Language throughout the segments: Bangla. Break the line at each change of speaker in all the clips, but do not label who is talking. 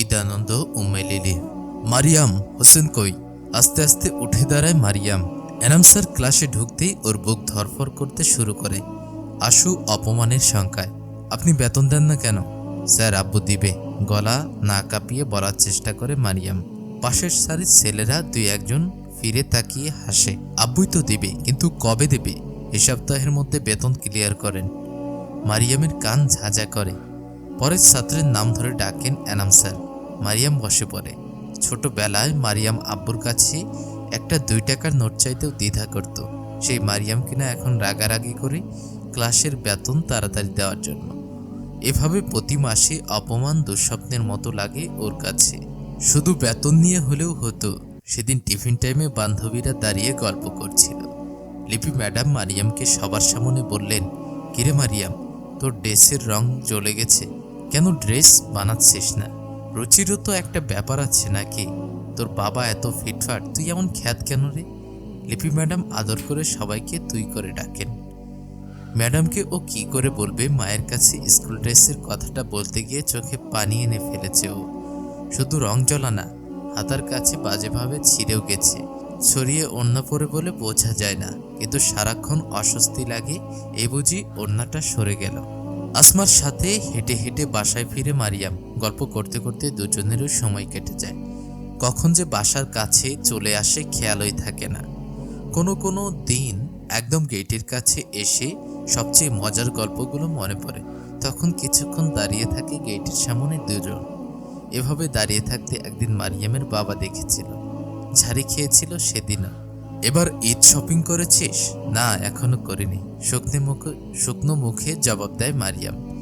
ঈদ আনন্দ উম্মে লিলি মারিয়াম হোসেন কই? আস্তে আস্তে উঠে দাঁড়ায় মারিয়াম। এনাম স্যার ক্লাসে ঢুকতেই ওর বুক ধরফর করতে শুরু করে। আশু অপমানের শঙ্কায়, আপনি বেতন দেন না কেন? স্যার, আব্বু দিবে। গলা না কাঁপিয়ে বলার চেষ্টা করে মারিয়াম। পাশের সারির ছেলেরা দুই একজন ফিরে তাকিয়ে হাসে, আব্বুই তো দিবে, কিন্তু কবে দেবে? এ সপ্তাহের মধ্যে বেতন ক্লিয়ার করেন। মারিয়ামের কান ঝাঁঝা করে। পরের ছাত্রের নাম ধরে ডাকেন এনাম স্যার মারিয়াম বসে পড়ে। ছোটবেলায় মারিয়াম আব্বুর কাছে একটা দুই টাকার নোট চাইতেও দ্বিধা করত। সেই মারিয়াম কিনা এখন রাগারাগি করে ক্লাসের বেতন তাড়াতাড়ি দেওয়ার জন্য। এভাবে প্রতি মাসে অপমান দুঃস্বপ্নের মতো লাগে ওর কাছে। শুধু বেতন নিয়ে হলেও হতো। সেদিন টিফিন টাইমে বান্ধবীরা দাঁড়িয়ে গল্প করছিল। লিপি ম্যাডাম মারিয়ামকে সবার সামনে বললেন, কিরে মারিয়াম, তোর ড্রেসের রং জ্বলে গেছে। কেন ড্রেস বানাচ্ছিস না? রুচিরও তো একটা ব্যাপার আছে নাকি? তোর বাবা এত ফিটফাট, তুই এমন খ্যাত কেন রে? লিপি ম্যাডাম আদর করে সবাইকে তুই করে ডাকেন। ম্যাডামকে ও কি করে বলবে মায়ের কাছে স্কুল ড্রেসের কথাটা বলতে গিয়ে চোখে পানি এনে ফেলেছে ও। শুধু রং জ্বলা না, হাতার কাছে বাজেভাবে ছিঁড়েও গেছে। ছড়িয়ে ওড়না পরে বলে বোঝা যায় না, কিন্তু সারাক্ষণ অস্বস্তি লাগে, এ বুঝি ওড়নাটা সরে গেল। আসমার সাথে হেঁটে হেঁটে বাসায় ফিরে মারিয়াম গল্প করতে করতে দুজনেরও সময় কেটে যায়। কখন যে বাসার কাছে চলে আসে খেয়ালই থাকে না। কোনো কোনো দিন একদম গেটের কাছে এসে সবচেয়ে মজার গল্পগুলো মনে পড়ে। তখন কিছুক্ষণ দাঁড়িয়ে থাকে গেটের সামনে দুজন। এভাবে দাঁড়িয়ে থাকতে একদিন মারিয়ামের বাবা দেখেছিল। ঝাড়ি খেয়েছিল সেদিনও। এবার ঈদ শপিং করেছিস? না, এখনও করিনি। শুকনো মুখে শুকনো মুখে জবাব দেয় মারিয়াম।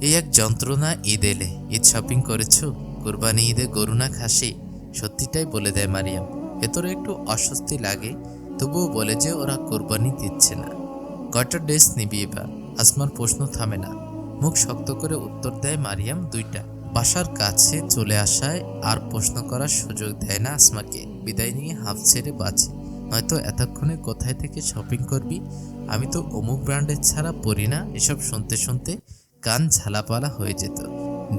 এই এক যন্ত্রণা ঈদ এলে। ঈদ শপিং করেছ? কোরবানি ঈদে গরু না খাসি? সত্যিটাই বলে দেয় মারিয়াম। ভেতরে একটু অস্বস্তি লাগে, তবুও বলে যে ওরা কোরবানি দিচ্ছে না। কয়টা ড্রেস নিবি এবার? আসমার প্রশ্ন থামে না। মুখ শক্ত করে উত্তর দেয় মারিয়াম দুইটা। বাসার কাছে চলে আসায় আর প্রশ্ন করার সুযোগ দেয় না আসমাকে। বিদায় নিয়ে হাফ ছেড়ে বাঁচে। নয়তো এতক্ষণে কোথায় থেকে শপিং করবি? আমি তো অমুক ব্র্যান্ডের ছাড়া পড়ি না, এসব শুনতে শুনতে কান ঝালাপালা হয়ে যেত।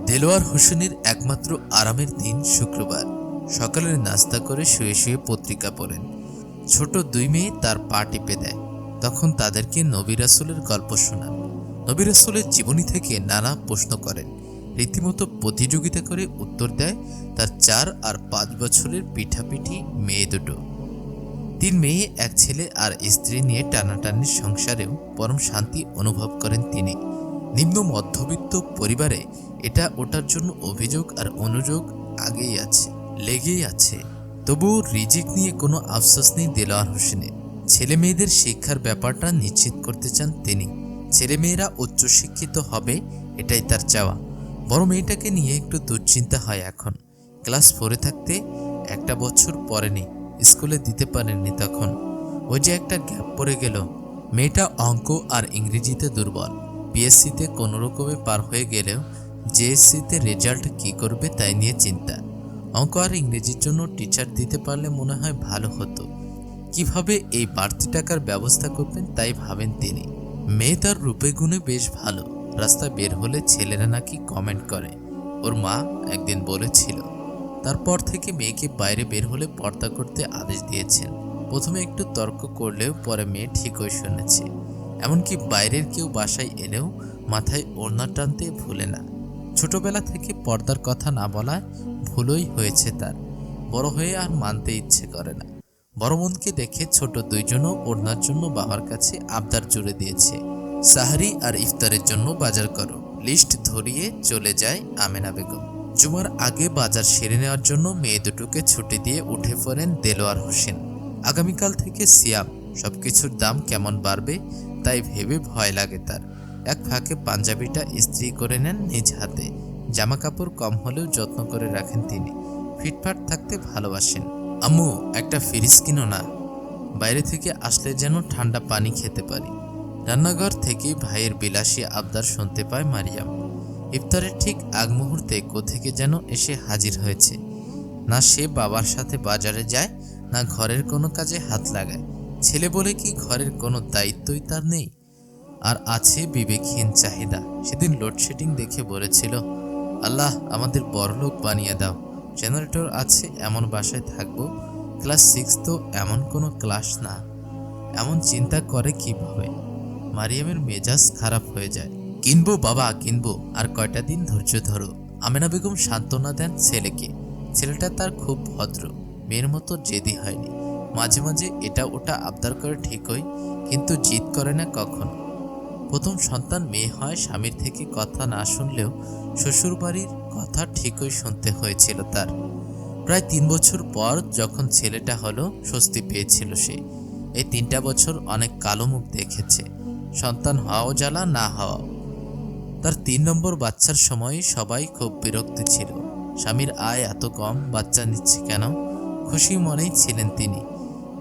দেলোয়ার হোসেনের একমাত্র আরামের দিন শুক্রবার। সকালের নাস্তা করে শুয়ে শুয়ে পত্রিকা পড়েন। ছোট দুই মেয়ে তার পা টিপে দেয়। তখন তাদেরকে নবী রাসুলের গল্প শোনান। নবী রাসুলের জীবনী থেকে নানা প্রশ্ন করেন। রীতিমতো প্রতিযোগিতা করে উত্তর দেয় তার চার আর পাঁচ বছরের পিঠাপিঠি মেয়ে দুটো। তিন মেয়ে, এক ছেলে আর স্ত্রী নিয়ে টানাটানির সংসারেও পরম শান্তি অনুভব করেন তিনি। নিম্ন মধ্যবিত্ত পরিবারে এটা ওটার জন্য অভিযোগ আর অনুযোগ আগেই আছে, লেগেই আছে। তবুও রিজিক নিয়ে কোনো আফসোস নেই দেলোয়ার হোসেনের ছেলে মেয়েদের শিক্ষার ব্যাপারটা নিশ্চিত করতে চান তিনি। ছেলেমেয়েরা উচ্চশিক্ষিত হবে, এটাই তার চাওয়া। বড় মেয়েটাকে নিয়ে একটু দুশ্চিন্তা হয় এখন। ক্লাস ফোরে থাকতে একটা বছর পরেনি। স্কুলে দিতে পারেননি তখন। ওই যে একটা গ্যাপ পড়ে গেল। মেয়েটা অঙ্ক আর ইংরেজিতে দুর্বল। পিএসসিতে কোনো রকমে পার হয়ে গেলেও জেএসসিতে রেজাল্ট কি করবে তাই নিয়ে চিন্তা। অঙ্ক আর ইংরেজির জন্য টিচার দিতে পারলে মনে হয় ভালো হতো। কীভাবে এই বাড়তি টাকার ব্যবস্থা করবেন তাই ভাবেন তিনি। মেয়ে তার রূপে গুণে বেশ ভালো। রাস্তা বের হলে ছেলেরা নাকি কমেন্ট করে। ওর মা একদিন বলেছিল তারপর থেকে মেয়েকে বাইরে বের হলে পর্দা করতে আদেশ দিয়েছেন। প্রথমে একটু তর্ক করলেও পরে মেয়ে ঠিকই শুনেছে। এমনকি বাইরের কেউ বাসায় এলেও মাথায় ওড়না টানতে ভুলে না। ছোটবেলা থেকে পর্দার কথা না বলায় ভুলই হয়েছে তার। বড় হয়ে আর মানতে ইচ্ছে করে না। বড় বোনকে দেখে ছোট দুইজনও ওড়নার জন্য বাবার কাছে আবদার জুড়ে দিয়েছে। সাহারি আর ইফতারের জন্য বাজার করো। লিস্ট ধরিয়ে চলে যায় আমেনা বেগম। জুমার আগে বাজার সেরে নেওয়ার জন্য মেয়ে দুটোকে ছুটি দিয়ে উঠে পড়েন দেলোয়ার হোসেন। আগামীকাল থেকে সিয়াম, সবকিছুর দাম কেমন বাড়বে তাই ভেবে ভয় লাগে তার। এক ফাঁকে পাঞ্জাবিটা ইস্ত্রি করে নেন নিজ হাতে। জামা কাপড় কম হলেও যত্ন করে রাখেন তিনি। ফিটফাট থাকতে ভালোবাসেন। আম্মু, একটা ফ্রিজ কিনো না। বাইরে থেকে আসলে যেন ঠান্ডা পানি খেতে পারি। রান্নাঘর থেকেই ভাইয়ের বিলাসী আবদার শুনতে পায় মারিয়াম। ইফতারের ঠিক আগ মুহূর্তে কোথেকে যেন এসে হাজির হয়েছে। না সে বাবার সাথে বাজারে যায়, না ঘরের কোনো কাজে হাত লাগায়। ছেলে বলে কি ঘরের কোনো দায়িত্বই তার নেই? আর আছে বিবেকহীন চাহিদা। সেদিন লোডশেডিং দেখে বলেছিল, আল্লাহ, আমাদের বড়লোক বানিয়ে দাও। জেনারেটর আছে, এমন বাসায় থাকব। ক্লাস সিক্স তো এমন কোনো ক্লাস না। এমন চিন্তা করে কীভাবে? মারিয়ামের মেজাজ খারাপ হয়ে যায়। কিনবো বাবা, কিনবো। আর কয়টা দিন ধৈর্য ধরো। আমেনা বেগম সান্ত্বনা দেন ছেলেকে। ছেলেটা তার খুব ভদ্র, মেয়ের মতো জেদি হয়নি। মাঝে মাঝে এটা ওটা আবদার করে ঠিকই, কিন্তু জিদ করে না কখনো। প্রথম সন্তান মেয়ে হয়, স্বামীর থেকে কথা না শুনলেও শ্বশুরবাড়ির কথা ঠিকই শুনতে হয়েছিল তার। প্রায় তিন বছর পর যখন ছেলেটা হলো, স্বস্তি পেয়েছিল সে। এই তিনটা বছর অনেক কালো মুখ দেখেছে। সন্তান হওয়াও জ্বালা, না হওয়াও। তার তিন নম্বর বাচ্চার সময় সবাই খুব বিরক্ত ছিল। স্বামীর আয় এত কম, বাচ্চা নিচ্ছে কেন? খুশি মনেই ছিলেন তিনি।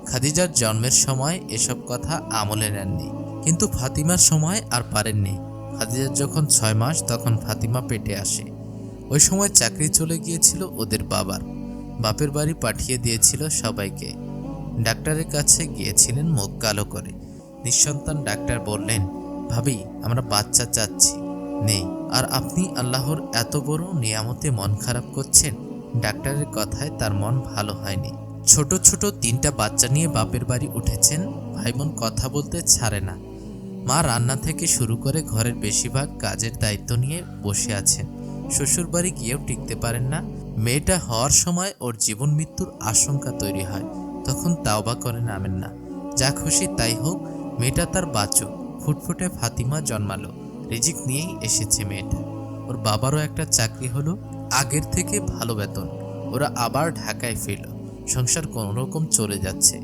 খাদিজার জন্মের সময় এসব কথা আমলে নেননি। কিন্তু ফাতিমার সময় আর পারেননি। খাদিজার যখন ছয় মাস, তখন ফাতিমা পেটে আসে। ওই সময় চাকরি চলে গিয়েছিল ওদের বাবার। বাপের বাড়ি পাঠিয়ে দিয়েছিল সবাইকে। ডাক্তারের কাছে গিয়েছিলেন মুখ কালো করে। নিঃসন্তান ডাক্তার বললেন, ভাবি, আমরা বাচ্চা চাচ্ছি। নেই। আর আপনি আল্লাহর এত বড় নিয়ামতে মন খারাপ করছেন? ডাক্তারের কথায় তার মন ভালো হয়নি। ছোট ছোট তিনটা বাচ্চা নিয়ে বাপের বাড়ি উঠেছেন ভাই বোন কথা বলতে ছাড়ে না। মা রান্না থেকে শুরু করে ঘরের বেশিরভাগ কাজের দায়িত্ব নিয়ে বসে আছেন। শ্বশুরবাড়ি গিয়েও টিকতে পারেন না। মেয়েটা হওয়ার সময় ওর জীবন মৃত্যুর আশঙ্কা তৈরি হয়। তখন তাওবা করে নামেন না। যা খুশি তাই হোক, মেয়েটা তার বাচক। ফুটফুটে ফাতিমা জন্মালো। রিজিক নিয়েই এসেছে মেয়েটা। ওর বাবারও একটা চাকরি হলো, আগের থেকে ভালো বেতন। ওরা আবার ঢাকায় ফিরল। সংসার কোনো রকম চলে যাচ্ছে।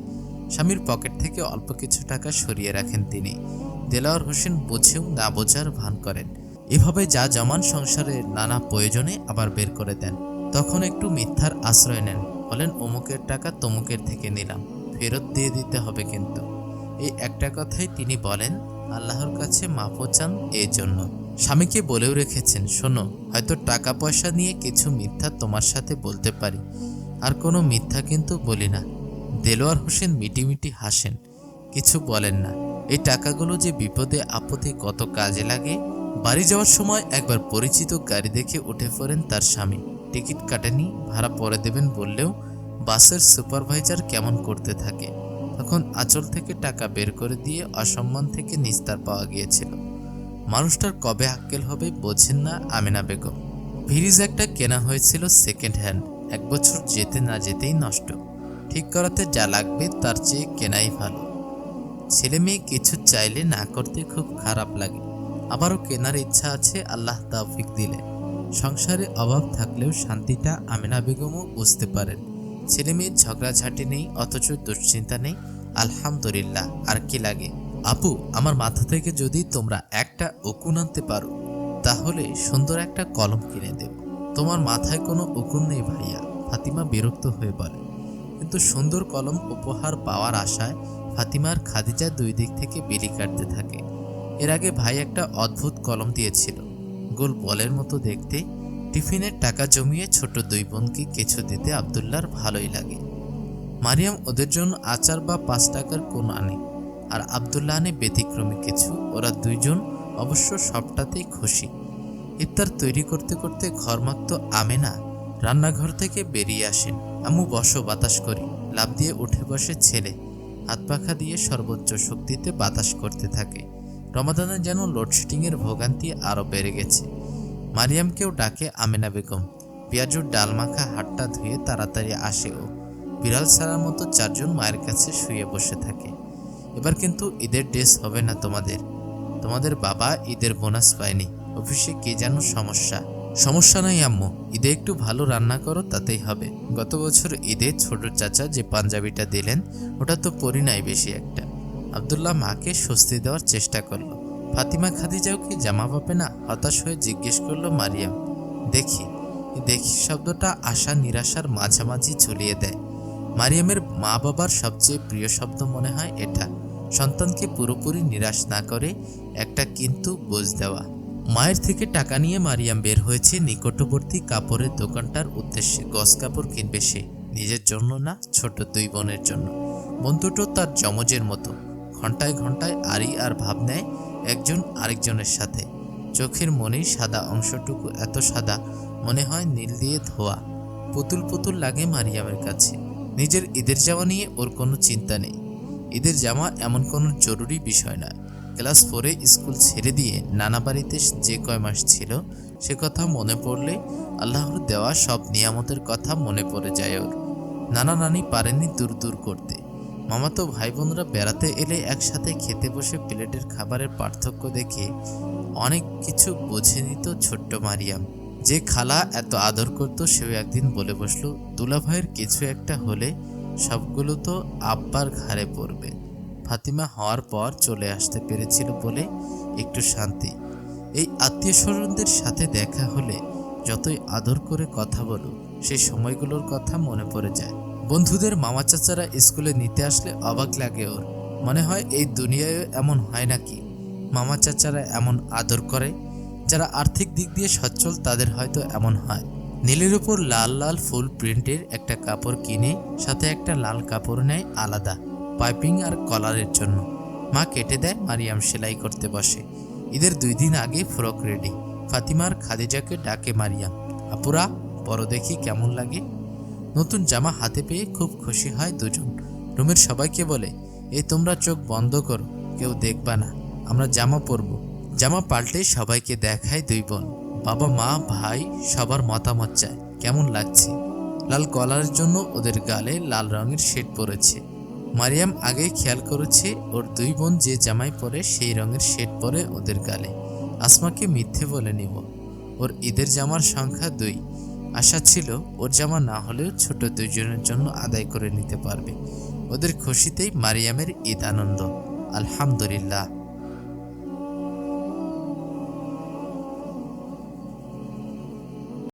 স্বামীর পকেট থেকে অল্প কিছু টাকা সরিয়ে রাখেন তিনি। দেলাওয়ার হোসেন বুঝেও না বোঝার ভান করেন। এভাবে যা জমান সংসারের নানা প্রয়োজনে আবার বের করে দেন। তখন একটু মিথ্যার আশ্রয় নেন। বলেন, অমুকের টাকা তমুকের থেকে নিলাম। ফেরত দিয়ে দিতে হবে কিন্তু। এই একটা কথাই তিনি বলেন আল্লাহর কাছে মাফও চান এই জন্য স্বামীকে বলেও রেখেছেন, শোনো, হয়তো টাকা পয়সা নিয়ে কিছু মিথ্যা তোমার সাথে বলতে পারি। আর কোনো মিথ্যা কিন্তু বলি না। দেলোয়ার হোসেন মিটিমিটি হাসেন, কিছু বলেন না। এই টাকাগুলো যে বিপদে আপদে কত কাজে লাগে? বাড়ি যাওয়ার সময় একবার পরিচিত গাড়ি দেখে উঠে পড়েন তার স্বামী। টিকিট কাটেনি, ভাড়া পরে দেবেন বললেও বাসের সুপারভাইজার কেমন করতে থাকে। তখন আঁচল থেকে টাকা বের করে দিয়ে অসম্মান থেকে নিস্তার পাওয়া গিয়েছিল। মানুষটার কবে আক্কেল হবে বোঝেন না আমিনা বেগম। ভিরিজ একটা কেনা হয়েছিল সেকেন্ড হ্যান্ড এক বছর যেতে না যেতেই নষ্ট। ঠিক করাতে যা লাগবে তার চেয়ে কেনাই ভালো। ছেলে মেয়ে কিছু চাইলে না করতে খুব খারাপ লাগে। আবারও কেনার ইচ্ছা আছে, আল্লাহ তাফিক দিলে। সংসারে অভাব থাকলেও শান্তিটা আমিনা বেগমও বুঝতে পারেন। ছেলে মেয়ের ঝগড়াঝাটি নেই, অথচ দুশ্চিন্তা নেই। আলহামদুলিল্লাহ, আর কি লাগে? আপু, আমার মাথা থেকে যদি তোমরা একটা উকুন আনতে পারো, তাহলে সুন্দর একটা কলম কিনে দেব। তোমার মাথায় কোনো উকুন নেই ভাইয়া, ফাতিমা বিরক্ত হয়ে বলে। কিন্তু সুন্দর কলম উপহার পাওয়ার আশায় ফাতিমার খাদিজা দুই দিক থেকে বিলি কাটতে থাকে। এর আগে ভাই একটা অদ্ভুত কলম দিয়েছিল। গোল বলের মতো দেখতে টিফিনের টাকা জমিয়ে ছোট দুই বোনকে কিছু দিতে আবদুল্লার ভালোই লাগে। মারিয়াম ওদের জন্য আচার বা পাঁচ টাকার কোন আনে, আর আবদুল্লাহ আনে ব্যতিক্রমী কিছু। ওরা দুইজন অবশ্য সবটাতেই খুশি। ইফতার তৈরি করতে করতে ঘরমাক্ত আমেনা রান্নাঘর থেকে বেরিয়ে আসেন। আম্মু বসো বাতাস করি লাভ দিয়ে উঠে বসে ছেলে। হাত পাখা দিয়ে সর্বোচ্চ শক্তিতে বাতাস করতে থাকে। রমাদানে যেন লোডশেডিংয়ের ভোগান্তি আরও বেড়ে গেছে। মারিয়ামকেও ডাকে আমেনা বেগম। পেঁয়াজুর ডাল মাখা হাটটা ধুয়ে তাড়াতাড়ি আসে ও। বিড়াল ছাড়ার মতো চারজন মায়ের কাছে শুয়ে বসে থাকে। এবার কিন্তু ঈদের ড্রেস হবে না তোমাদের। তোমাদের বাবা ঈদের বোনাস পায়নি। অফিসে কে যেন সমস্যা। সমস্যা নাই আম্মু, ঈদে একটু ভালো রান্না করো, তাতেই হবে। গত বছর ঈদে ছোট চাচা যে পাঞ্জাবিটা দিলেন, ওটা তো পরি নাই বেশি একটা। আবদুল্লাহ মাকে স্বস্তি দেওয়ার চেষ্টা করল। ফাতিমা খাদিজাও কি জামা পাবে না হতাশ হয়ে জিজ্ঞেস করল, মারিয়াম, দেখি। দেখি শব্দটা আশা নিরাশার মাঝামাঝি ঝুলিয়ে দেয়। মারিয়ামের মা বাবার সবচেয়ে প্রিয় শব্দ মনে হয় এটা। সন্তানকে পুরোপুরি নিরাশ না করে একটা কিন্তু বোঝ দেওয়া। মায়ের থেকে টাকা নিয়ে মারিয়াম বের হয়েছে নিকটবর্তী কাপড়ের দোকানটার উদ্দেশ্যে। গস কাপড় কিনবে সে, নিজের জন্য না ছোট দুই বোনের জন্য। বন্ধুটো তার যমজের মতো। ঘন্টায় ঘন্টায় আড়ি আর ভাব নেয় একজন আরেকজনের সাথে। চোখের মনেই সাদা, অংশটুকু এত সাদা মনে হয় নীল দিয়ে ধোয়া। পুতুল পুতুল লাগে মারিয়ামের কাছে। নিজের ঈদের জামা নিয়ে ওর কোনো চিন্তা নেই। ঈদের জামা এমন কোনো জরুরি বিষয় নয়। ক্লাস ফোরে স্কুল ছেড়ে দিয়ে নানা বাড়িতে যে কয় মাস ছিল, সে কথা মনে পড়লে আল্লাহর দেওয়া সব নিয়ামতের কথা মনে পড়ে যায় ওর। নানা নানি পারেনি দূর দূর করতে। মামাতো ভাই বোনরা বেড়াতে এলে একসাথে খেতে বসে প্লেটের খাবারের পার্থক্য দেখে অনেক কিছু বুঝে নিত ছোট্ট মারিয়াম। যে খালা এত আদর করত, সেও একদিন বলে বসল দুলাভাইয়ের কিছু একটা হলে সবগুলো তো আব্বার ঘাড়ে পড়বে। ফাতিমা হওয়ার পর চলে আসতে পেরেছিল বলে একটু শান্তি। এই আত্মীয় স্বজনদের সাথে দেখা হলে যতই আদর করে কথা বলো সেই সময়গুলোর কথা মনে পড়ে যায়। বন্ধুদের মামা চাচারা স্কুলে নিতে আসলে অবাক লাগে ওর। মনে হয় এই দুনিয়ায় এমন হয় নাকি? মামা চাচারা এমন আদর করে, যারা আর্থিক দিক দিয়ে সচ্ছল, তাদের হয়তো এমন হয়। নীলের উপর লাল লাল ফুল প্রিন্টের একটা কাপড় কিনে, সাথে একটা লাল কাপড় নেয় আলাদা, পাইপিং আর কলারের জন্য। মা কেটে দেয়, মারিয়াম সেলাই করতে বসে। ঈদের দুই দিন আগে ফ্রক রেডি। ফাতিমার খাদিজাকে ডাকে মারিয়াম, আপুরা, বড় দেখি কেমন লাগে? নতুন জামা হাতে পেয়ে খুব খুশি হয় দুজন। রুমের সবাইকে বলে এই তোমরা চোখ বন্ধ করো, কেউ দেখবা না। আমরা জামা পরবো। জামা পাল্টে সবাইকে দেখায় দুই বোন। বাবা, মা, ভাই, সবার মতামত চায়, কেমন লাগছে? লাল কলারের জন্য ওদের গালে লাল রঙের শেড পরেছে। মারিয়াম আগে খেয়াল করেছে, ওর দুই বোন যে জামাই পরে সেই রঙের শেড পরে ওদের গালে। আসমাকে মিথ্যে বলে নিব? ওর ঈদের জামার সংখ্যা দুই। আশা ছিল ওর জামা না হলেও ছোট দুজনের জন্য আদায় করে নিতে পারবে। ওদের খুশিতেই মারিয়ামের ঈদ আনন্দ। আলহামদুলিল্লাহ।